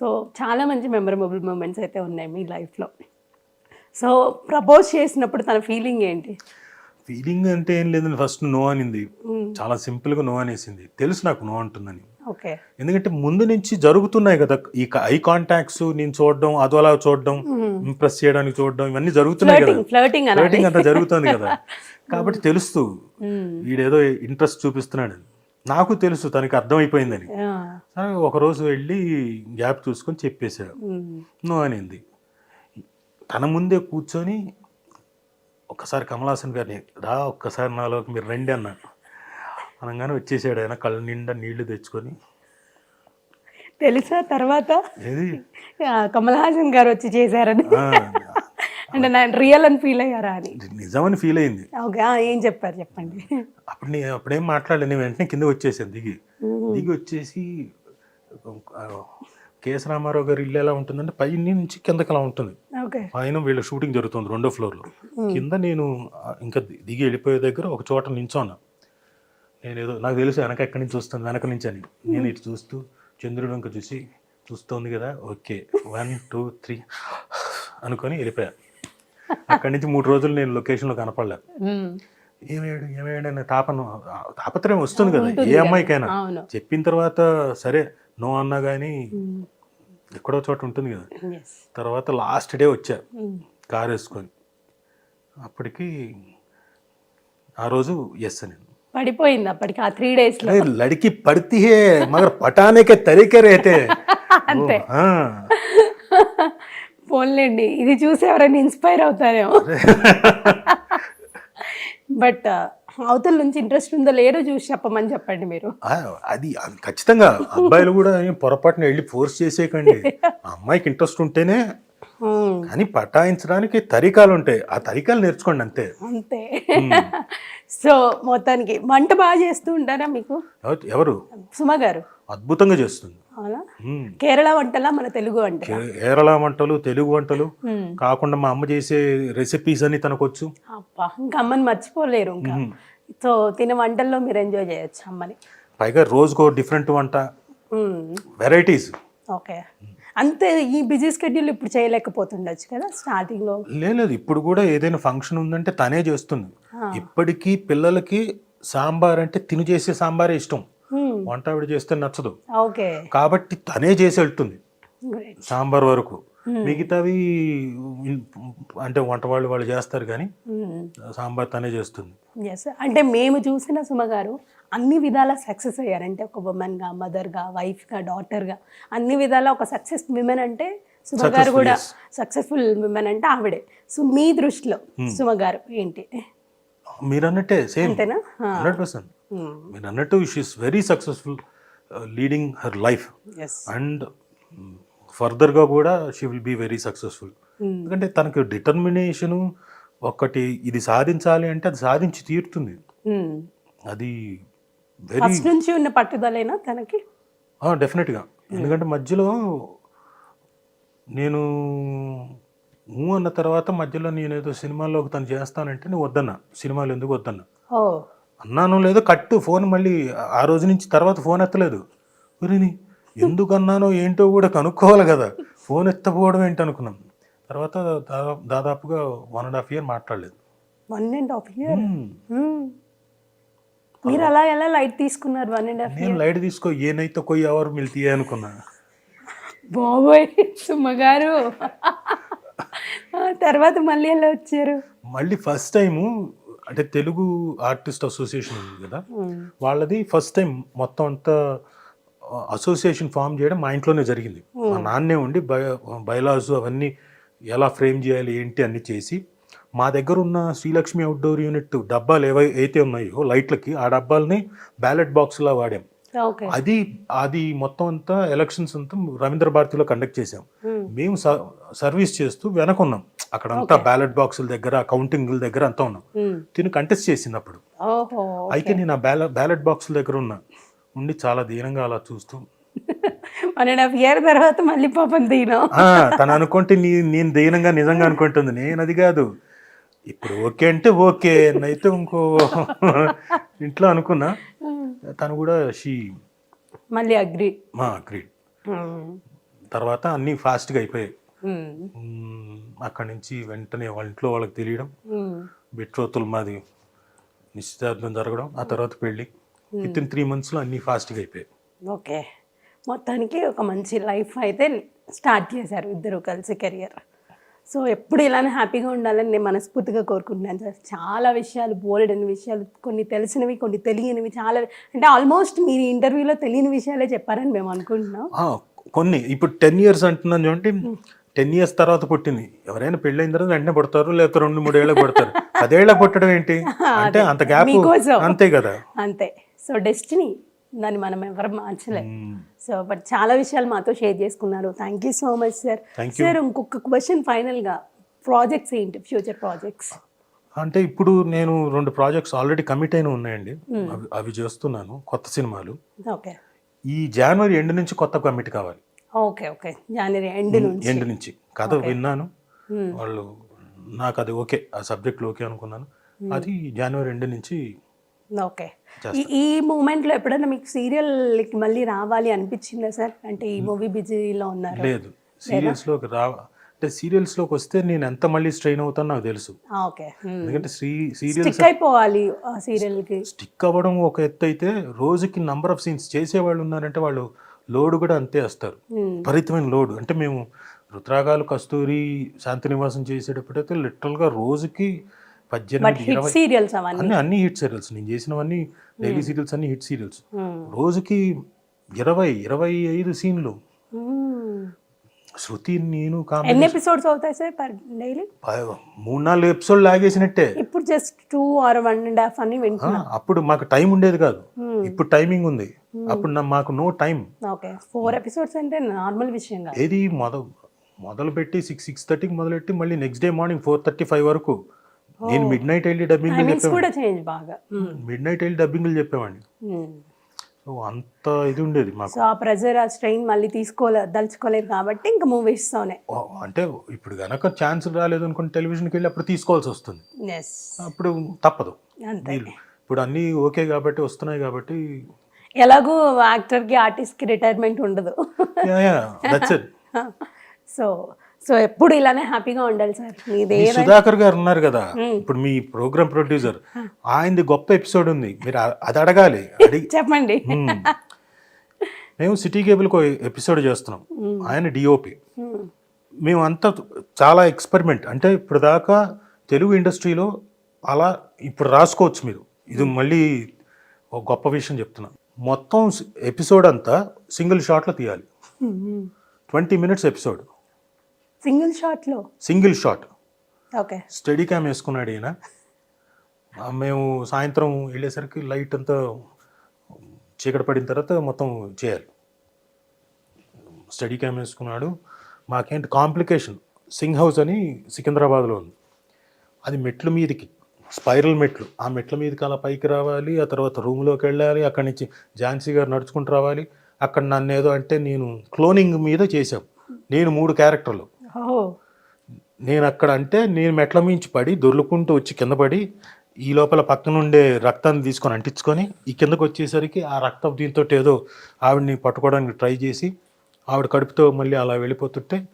So చాలా మంచి memorable moments అయితే ఉన్నాయి మీ లైఫ్లో సో ప్రపోజ్ చేసినప్పుడు తన ఫీలింగ్ ఏంటి? ఫీలింగ్ అంటే ఏం లేదండి ఫస్ట్ నో అనింది. చాలా సింపుల్గా నో అనేసింది. తెలుసు నాకు నో అంటుందని. ఓకే ఎందుకంటే ముందు నుంచి జరుగుతున్నాయి కదా ఈ ఐ కాంటాక్ట్స్ నేను చూడడం అదో అలా చూడడం ఇంప్రెస్ చేయడానికి చూడడం ఇవన్నీ జరుగుతున్నాయి కదా. ఫ్లర్టింగ్ అంతా జరుగుతుంది కదా. కాబట్టి తెలుస్తూ వీడేదో ఇంట్రెస్ట్ చూపిస్తున్నాడు. నాకు తెలుసు తనకి అర్థమైపోయిందని. ఒకరోజు వెళ్ళి గ్యాప్ చూసుకొని చెప్పేశాడు. నో అనింది. తన ముందే కూర్చొని ఒక్కసారి కమలాసన్ గారిని రా ఒక్కసారి నాలోకి మీరు రండి అన్నాను అనగానే వచ్చేసాడు ఆయన కళ్ళ నిండా నీళ్ళు తెచ్చుకొని. తెలుసా తర్వాత? ఏది? కమల్ హాసన్ గారు వచ్చి చేశారని. అంటే నేను రియల్ అని ఫీల్ అయ్యారా అని? నిజమని ఫీల్ అయింది. ఓకే ఏం చెప్పారు చెప్పండి. అప్పుడు నేను అప్పుడేం మాట్లాడలేదు నేను వెంటనే కింద వచ్చేసాను దిగి. దిగి వచ్చేసి కేఎస్ రామారావు గారి ఇల్లు ఎలా ఉంటుందంటే పై నుంచి కిందకి అలా ఉంటుంది. ఓకే. పైన వీళ్ళ షూటింగ్ జరుగుతుంది రెండో ఫ్లోర్లో కింద నేను ఇంకా దిగి వెళ్ళిపోయే దగ్గర ఒక చోట నించోన్నా నేను ఏదో నాకు తెలుసు వెనక ఎక్కడి నుంచి వస్తుంది వెనక నుంచి అని. నేను ఇటు చూస్తూ చంద్రుడు ఇంకా చూసి చూస్తోంది కదా ఓకే వన్ టూ త్రీ అనుకొని వెళ్ళిపోయా. అక్కడి నుంచి మూడు రోజులు నేను లొకేషన్లో కనపడలేదు. ఏమేడు ఏమేడు అనే తాపన తాపత్రయం వస్తుంది కదా ఏ అమ్మాయికైనా. చెప్పిన తర్వాత సరే నో అన్నా కానీ ఎక్కడో చోట ఉంటుంది కదా. తర్వాత లాస్ట్ డే వచ్చా. కారు వేసుకొని. అప్పటికి ఆ రోజు ఎస్ నేను పడిపోయింది అప్పటికి ఆ త్రీ డేస్ లడికి పడితే మగర్ పటానికే తరికే అంతే. పోన్లేండి. ఇది చూసి ఎవరైనా ఇన్స్పైర్ అవుతారేమో. బట్ అవతల నుంచి ఇంట్రెస్ట్ ఉందో లేదో చూసి చెప్పమని చెప్పండి మీరు. అది ఖచ్చితంగా. అబ్బాయిలు కూడా పొరపాటున వెళ్ళి ఫోర్స్ చేసేయకండి. అమ్మాయికి ఇంట్రెస్ట్ ఉంటేనే కానీ పటాయించడానికి తరీకాలు ఉంటాయి. ఆ తరీకాలు నేర్చుకోండి అంతే. అంతే. సో మొత్తానికి వంట బాగా చేస్తూ ఉంటారా మీకు? ఎవరు- ఎవరు? సుమ గారు. అద్భుతంగా చేస్తుంది. కేరళ వంటలా మన తెలుగు వంట కేరళ వంటలు తెలుగు వంటలు కాకుండా మా అమ్మ చేసే రెసిపీస్ అని తనకొచ్చు. ఇంకా అమ్మని మర్చిపోలేరు సో తినే వంటల్లో మీరు ఎంజాయ్ చేయొచ్చు అమ్మని. పైగా రోజుకో డిఫరెంట్ వంట. Varieties okay. అంతే ఈ బిజీ స్కెడ్యూల్ ఇప్పుడు చేయలేకపోతుండొచ్చు కదా స్టార్టింగ్లో లేదు. ఇప్పుడు కూడా ఏదైనా ఫంక్షన్ ఉందంటే తనే చేస్తుంది. ఇప్పటికీ పిల్లలకి సాంబార్ అంటే తిని చేసే సాంబారే ఇష్టం. వంట ఆవిడ చేస్తే నచ్చదు. ఓకే. కాబట్టి తనే చేసి వెళ్తుంది. సాంబార్ వరకు. మిగతావి అంటే వంట వాళ్ళు వాళ్ళు చేస్తారు కానీ సాంబార్ తనే చేస్తుంది. అంటే మేము చూసిన సుమ గారు అన్ని విధాల సక్సెస్ అయ్యారంటే ఒక ఉమెన్గా మదర్గా వైఫ్గా డాటర్గా అన్ని విధాల ఒక సక్సెస్ విమెన్ అంటే సుమ గారు కూడా సక్సెస్ఫుల్ విమెన్ అంటే ఆవిడే. సో మీ దృష్టిలో సుమ గారు ఏంటి? మీరు అన్నట్టే సేమ్ హండ్రెడ్ పర్సెంట్ మీరు అన్నట్టు she is very successful leading her life and ఫర్దర్గా కూడా she will be very successful ఎందుకంటే తనకు డిటర్మినేషను ఒకటి ఇది సాధించాలి అంటే అది సాధించి తీరుతుంది. అది వెరీ నుంచి ఉన్న పట్టుదలేనా తనకి? డెఫినెట్గా ఎందుకంటే మధ్యలో నేను ఊ అన్న తర్వాత మధ్యలో నేను ఏదో సినిమాలోకి తను చేస్తానంటే నేను వద్దన్నా. సినిమాలు ఎందుకు వద్దన్నా? అన్నాను లేదో కట్టు ఫోన్ మళ్ళీ ఆ రోజు నుంచి తర్వాత ఫోన్ ఎత్తలేదు. ఒరేని ఎందుకు అన్నానో ఏంటో కూడా కనుక్కోవాలి కదా. ఫోన్ ఎత్తపోవడం ఏంటి అనుకున్నాం. తర్వాత దాదాపుగా వన్ అండ్ హాఫ్ ఇయర్ మాట్లాడలేదు. One and half year. మీరు అలా ఎలా లైట్ తీసుకున్నారు వన్ అండ్ హాఫ్ నేను లైట్ తీసుకో ఏనైతే కొయ్యి ఎవరు మిల్తీ అనుకున్నా. బాబోయ్ సుమ గారు. ఆ, తర్వాత మళ్ళీ ఎలా వచ్చారు? మళ్ళీ ఫస్ట్ టైము అంటే తెలుగు ఆర్టిస్ట్ అసోసియేషన్ ఉంది కదా వాళ్ళది ఫస్ట్ టైం మొత్తం అంతా అసోసియేషన్ ఫామ్ చేయడం మా ఇంట్లోనే జరిగింది. మా నాన్నే ఉండి బయ బయలాస్ అవన్నీ ఎలా ఫ్రేమ్ చేయాలి ఏంటి అన్ని చేసి మా దగ్గర ఉన్న శ్రీలక్ష్మి అవుట్డోర్ యూనిట్ డబ్బాలు ఏవై అయితే ఉన్నాయో లైట్లకి ఆ డబ్బాలని బ్యాలెట్ బాక్స్లా వాడాం. అది అది మొత్తం అంతా ఎలక్షన్స్ అంతా రవీంద్ర భారతిలో కండక్ట్ చేసాం మేము. సర్వీస్ చేస్తూ వెనకున్నాం. అక్కడ అంతా బ్యాలెట్ బాక్సుల దగ్గర కౌంటింగ్ల దగ్గర అంతా ఉన్నాం. తిని కంటెస్ట్ ఓహో అయితే నేను ఆ బ్యాల బ్యాలెట్ బాక్సుల దగ్గర ఉన్నా. ఉండి చాలా దీనంగా అలా చూస్తూ. వన్ అండ్ హాఫ్ ఇయర్ తర్వాత మళ్ళీ పాపం దీనం. "ఆ, తను అనుకుంటే నీ నేను దీనంగా నిజంగా అనుకుంటుంది. నేను అది కాదు. ఇప్పుడు ఓకే అంటే ఓకే అయితే ఇంకో ఇంట్లో అనుకున్నా. తను కూడా షీ మళ్ళీ అగ్రి. మా అగ్రీడ్ తర్వాత అన్నీ ఫాస్ట్గా అయిపోయాయి. అక్కడి నుంచి వెంటనే వాళ్ళ ఇంట్లో వాళ్ళకి తెలియడం. బెట్రోతులు మాది నిశ్చితార్థం జరగడం ఆ తర్వాత పెళ్ళి. విత్ ఇన్ త్రీ మంత్స్లో అన్నీ ఫాస్ట్గా అయిపోయాయి. ఓకే. మొత్తానికి ఒక మంచి లైఫ్ అయితే స్టార్ట్ చేశారు ఇద్దరు కలిసి కెరియర్. సో ఎప్పుడు ఇలానే హ్యాపీగా ఉండాలని నేను మనస్ఫూర్తిగా కోరుకుంటున్నాను. సార్ చాలా విషయాలు బోల్డ్ అనే విషయాలు కొన్ని తెలిసినవి కొన్ని తెలియనివి చాలా అంటే ఆల్మోస్ట్ మీరు ఇంటర్వ్యూలో తెలియని విషయాలే చెప్పారని మేము అనుకుంటున్నాం. కొన్ని. ఇప్పుడు టెన్ ఇయర్స్ అంటున్నాను చూడండి. టెన్ ఇయర్స్ తర్వాత పుట్టింది. ఎవరైనా పెళ్ళైన తర్వాత వెంటనే పుడతారు లేకపోతే రెండు మూడు ఏళ్ళకి పుడతారు పదేళ్ళకి పుట్టడం ఏంటి? అంటే అంత గ్యాప్. అంతే కదా. అంతే. సో డెస్టినీ దాన్ని మనం ఎవరు మార్చలేం. సో బట్ చాలా విషయాలు మాతో షేర్ చేసుకున్నారు. Thank you so much sir. Sir ఇంకొక క్వశ్చన్ ఫైనల్గా ప్రాజెక్ట్స్ ఏంటి? ఫ్యూచర్ ప్రాజెక్ట్స్ అంటే ఇప్పుడు నేను రెండు ప్రాజెక్ట్స్ ఆల్రెడీ కమిట్ అయిన ఉన్నాయండి. అవి అవి చేస్తున్నాను. కొత్త సినిమాలు. ఓకే ఈ జనవరి ఎండ్ నుంచి కొత్త కమిట్ కావాలి. ఓకే ఓకే జనవరి ఎండ్ నుంచి. ఎండ్ నుంచి. కథ విన్నాను. వాళ్ళు నాకు అది ఓకే ఆ సబ్జెక్ట్ ఓకే అనుకున్నాను. అది జనవరి ఎండ్ నుంచి ఓకే. ఈ మూమెంట్లో ఎప్పుడైనా మీకు సీరియల్కి మళ్ళీ రావాలి అనిపించిందా సార్? అంటే ఈ మూవీ బిజీలో ఉన్నారు. లేదు. సీరియల్స్లోకి రా అంటే సీరియల్స్లోకి వస్తే నేను ఎంత మళ్ళీ స్ట్రెయిన్ అవుతానో నాకు తెలుసు. ఓకే. ఎందుకంటే సీరియల్స్ స్టిక్ అయిపోవాలి ఆ సీరియల్కి. స్టిక్ అవ్వడం ఒక ఎత్తు అయితే రోజుకి నంబర్ ఆఫ్ సీన్స్ చేసేవాళ్ళు ఉన్నారంటే వాళ్ళు లోడ్ కూడా అంతే వస్తారు. విపరీతమైన లోడ్. అంటే మేము రుద్రాగాలు కస్తూరి శాంతి నివాసం చేసేటప్పుడైతే లిటరల్గా రోజుకి పద్దెనిమిది ఇరవై సీరియల్స్ అన్ని అన్ని హిట్ సీరియల్స్. నేను చేసినవన్నీ డైలీ సీరియల్స్ అన్ని హిట్ సీరియల్స్. రోజుకి ఇరవై ఇరవై ఐదు సీన్లు. శృతి నేను ఎన్ని ఎపిసోడ్స్ అవుతాయి సార్ పర్ డైలీ? మూడు నాలుగు ఎపిసోడ్ లాగేసినట్టే. ఇప్పుడు just two or one and half అని వింటున్నా. అప్పుడు మాకు టైం ఉండేది కాదు. ఇప్పుడు టైమింగ్ ఉంది. అప్పుడు మాకు no time okay four episodes అంటే నార్మల్ విషయం ఏది మొద మొదలు పెట్టి సిక్స్ సిక్స్ థర్టీకి మొదలెట్టి మళ్ళీ next day morning four thirty five వరకు నేను మిడ్ నైట్ వెళ్ళి డబ్బింగ్ కూడా చేంజ్ బాగా. Hmm. మిడ్ నైట్ వెళ్ళి డబ్బింగ్లు చెప్పేవాడిని. సో అంత ఇది ఉండేది మాకు. సో ఆ ప్రెజర్ ఆ స్ట్రెయిన్ మళ్ళీ తీసుకోలే దలుచుకోలేదు కాబట్టి ఇంకా మూవీస్తోనే అంటే ఇప్పుడు గనక ఛాన్స్ రాలేదు అనుకుని టెలివిజన్కి వెళ్ళి అప్పుడు తీసుకోవాల్సి వస్తుంది. అప్పుడు తప్పదు. ఇప్పుడు అన్నీ ఓకే కాబట్టి వస్తున్నాయి కాబట్టి. ఎలాగూ యాక్టర్కి ఆర్టిస్ట్కి రిటైర్మెంట్ ఉండదు. సో సో ఎప్పుడు ఇలానే హ్యాపీగా ఉండాలి సార్ మీదే మీ సుధాకర్ గారు ఉన్నారు కదా ఇప్పుడు మీ ప్రోగ్రామ్ ప్రొడ్యూసర్ ఆయనది గొప్ప ఎపిసోడ్ ఉంది. మీరు అది అడగాలి. అడిగి చెప్పండి. మ్మ్. సిటీ కేబుల్కి ఎపిసోడ్ చేస్తున్నాం. ఆయన డిఓపి. మేము. అంతా చాలా ఎక్స్పెరిమెంట్. అంటే ఇప్పుడు దాకా తెలుగు ఇండస్ట్రీలో అలా ఇప్పుడు రాసుకోవచ్చు మీరు. ఇది మళ్ళీ ఒక గొప్ప విషయం చెప్తున్నా. మొత్తం ఎపిసోడ్ అంతా సింగిల్ షాట్లో తీయాలి. Twenty minutes episode. సింగిల్ షాట్లో? Single shot. Okay. Steady cam వేసుకున్నాడు ఈయన. మేము సాయంత్రం వెళ్ళేసరికి లైట్ అంతా చీకటి పడిన తర్వాత మొత్తం చేయాలి. స్టడీ క్యామ్ వేసుకున్నాడు. మాకేంటి కాంప్లికేషన్. సింగ్ హౌస్ అని సికింద్రాబాద్లో ఉంది. అది మెట్ల మీదకి స్పైరల్ మెట్లు. ఆ మెట్ల మీదకి అలా పైకి రావాలి ఆ తర్వాత రూమ్లోకి వెళ్ళాలి అక్కడి నుంచి ఝాన్సీ గారు నడుచుకుంటూ రావాలి. అక్కడ నన్ను ఏదో అంటే నేను క్లోనింగ్ మీద చేశాం. నేను మూడు క్యారెక్టర్లు. నేను అక్కడ అంటే నేను మెట్ల మించి పడి దొర్లుకుంటూ వచ్చి కింద పడి ఈ లోపల పక్కనుండే రక్తాన్ని తీసుకొని అంటించుకొని ఈ కిందకు వచ్చేసరికి ఆ రక్తం దీంతో ఏదో ఆవిడని పట్టుకోవడానికి ట్రై చేసి ఆవిడ కడుపుతో మళ్ళీ అలా వెళ్ళిపోతుంటే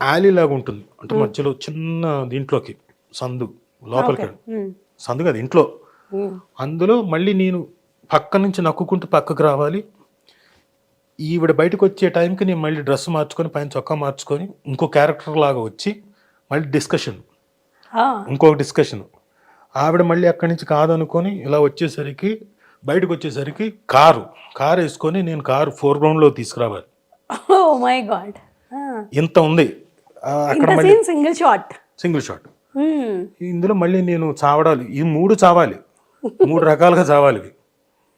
alley లాగా ఉంటుంది. అంటే మధ్యలో చిన్న దీంట్లోకి సందు లోపలికి. సందు కదా ఇంట్లో. అందులో మళ్ళీ నేను పక్క నుంచి నక్కుకుంటూ పక్కకు రావాలి. ఈవిడ బయటకు వచ్చే టైంకి నేను మళ్ళీ డ్రెస్ మార్చుకొని పైన చొక్కా మార్చుకొని ఇంకో క్యారెక్టర్ లాగా వచ్చి మళ్ళీ డిస్కషన్. ఇంకొక డిస్కషన్. ఆవిడ మళ్ళీ అక్కడి నుంచి కాదనుకొని ఇలా వచ్చేసరికి బయటకు వచ్చేసరికి కారు. కారు వేసుకొని నేను కారు ఫోర్ గ్రౌండ్లో తీసుకురావాలి. god. Ah. ఇంత ఉంది. అక్కడ సింగిల్ షాట్. Single shot. ఇందులో మళ్ళీ నేను చావడాలి. ఈ మూడు చావాలి. మూడు రకాలుగా చావాలి.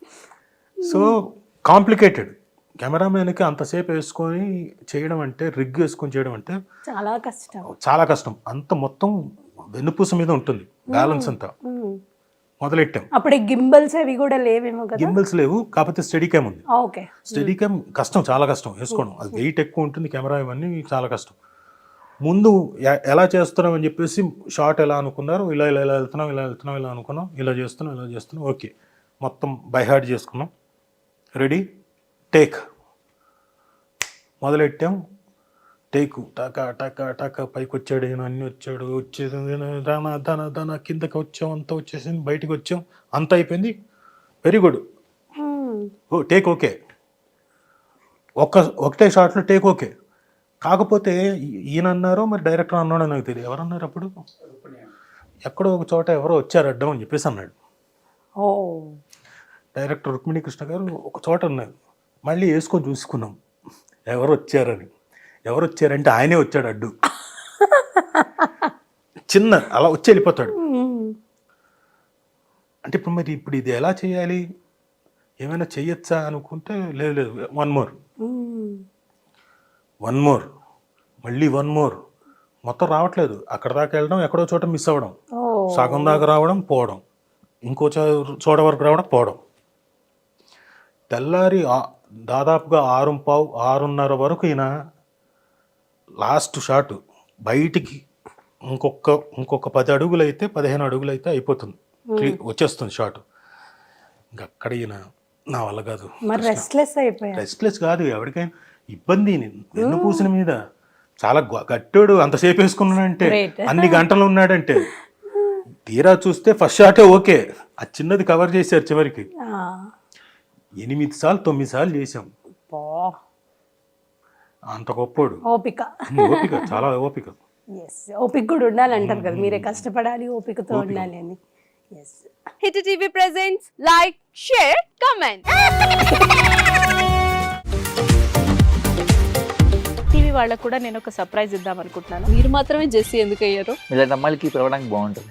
So complicated. కెమెరామెన్కి అంతసేపు వేసుకొని చేయడం అంటే రిగ్ వేసుకొని చేయడం అంటే చాలా కష్టం. చాలా కష్టం. అంత మొత్తం వెన్నుపూస మీద ఉంటుంది బ్యాలెన్స్ అంతా. మొదలెట్టాం. అప్పుడు గింబల్స్ అవి కూడా లేవేమో కదా? గింబల్స్ లేవు కాకపోతే స్టడీ క్యామ్ ఉంది. ఓకే. స్టడీ క్యామ్ కష్టం చాలా కష్టం వేసుకోవడం. అది వెయిట్ ఎక్కువ ఉంటుంది కెమెరా ఇవన్నీ చాలా కష్టం. ముందు ఎలా చేస్తున్నాం అని చెప్పేసి షార్ట్ ఎలా అనుకున్నారు? ఇలా ఇలా ఇలా వెళ్తున్నాం ఇలా వెళ్తున్నాం ఇలా అనుకున్నాం. ఇలా చేస్తున్నాం ఇలా చేస్తున్నాం. ఓకే. మొత్తం బై హార్ట్ చేసుకున్నాం. రెడీ? టేక్. మొదలెట్టాం? టేకు. టక టక టక పైకి వచ్చాడు ఈయన అన్ని వచ్చాడు వచ్చేది దాన దాన దాన కిందకి వచ్చాం అంతా వచ్చేసింది బయటికి వచ్చాం అంతా అయిపోయింది. Very good oh take okay. ఒక్క ఒకటే షాట్లో టేక్ ఓకే. కాకపోతే ఈయన అన్నారో మరి డైరెక్టర్ అన్నాడో నాకు తెలియదు. ఎవరన్నారు అప్పుడు? ఎక్కడో ఒక చోట ఎవరో వచ్చారు అడ్డం అని చెప్పేసి అన్నాడు. ఓ. డైరెక్టర్ రుక్మిణి కృష్ణ గారు ఒక చోట ఉన్నారు. మళ్ళీ వేసుకొని చూసుకున్నాం. ఎవరు వచ్చారని. ఎవరు వచ్చారంటే ఆయనే వచ్చాడు అడ్డు. చిన్న అలా వచ్చి వెళ్ళిపోతాడు. అంటే ఇప్పుడు మరి ఇప్పుడు ఇది ఎలా చేయాలి? ఏమైనా చెయ్యొచ్చా అనుకుంటే లేదు లేదు. వన్ మోర్ వన్ మోర్ మళ్ళీ వన్ మోర్ మొత్తం రావట్లేదు. అక్కడ దాకా వెళ్ళడం ఎక్కడో చోట మిస్ అవ్వడం. సగం దాకా రావడం పోవడం. ఇంకో చో- చోట వరకు రావడం పోవడం. తెల్లారి దాదాపుగా ఆరు పావు ఆరున్నర వరకు ఈయన లాస్ట్ షాట్. బయటికి ఇంకొక ఇంకొక పది అడుగులు అయితే పదిహేను అడుగులు అయితే అయిపోతుంది వచ్చేస్తుంది షాట్. ఇంకా అక్కడ ఈయన నా వల్ల కాదు. రెస్ట్లెస్ రెస్ట్లెస్ కాదు ఎవరికైనా ఇబ్బంది వెన్ను పూసిన మీద. చాలా గట్టాడు అంతసేపు వేసుకున్నాడంటే. అన్ని గంటలు ఉన్నాడంటే తీరా చూస్తే ఫస్ట్ షాటే ఓకే. ఆ చిన్నది కవర్ చేశారు చివరికి. ఎనిమిది సార్లు తొమ్మిది సార్లు బా, అంత గొప్పోడు. ఓపిక. ఓపిక చాలా ఓపిక. ఎస్ ఓపిక కూడా ఉండాలంటారు కదా మీరే కష్టపడాలి ఓపికతో ఉండాలి అని. S hit TV presents like share comment. TV వాళ్ళకు కూడా నేను ఒక సర్ప్రైజ్ ఇద్దాం అనుకుంటున్నాను. మీరు మాత్రమే జెస్సీ ఎందుకు అయ్యారు ఇలాంటి అమ్మాయిలకి పిలవడానికి బాగుంటుంది.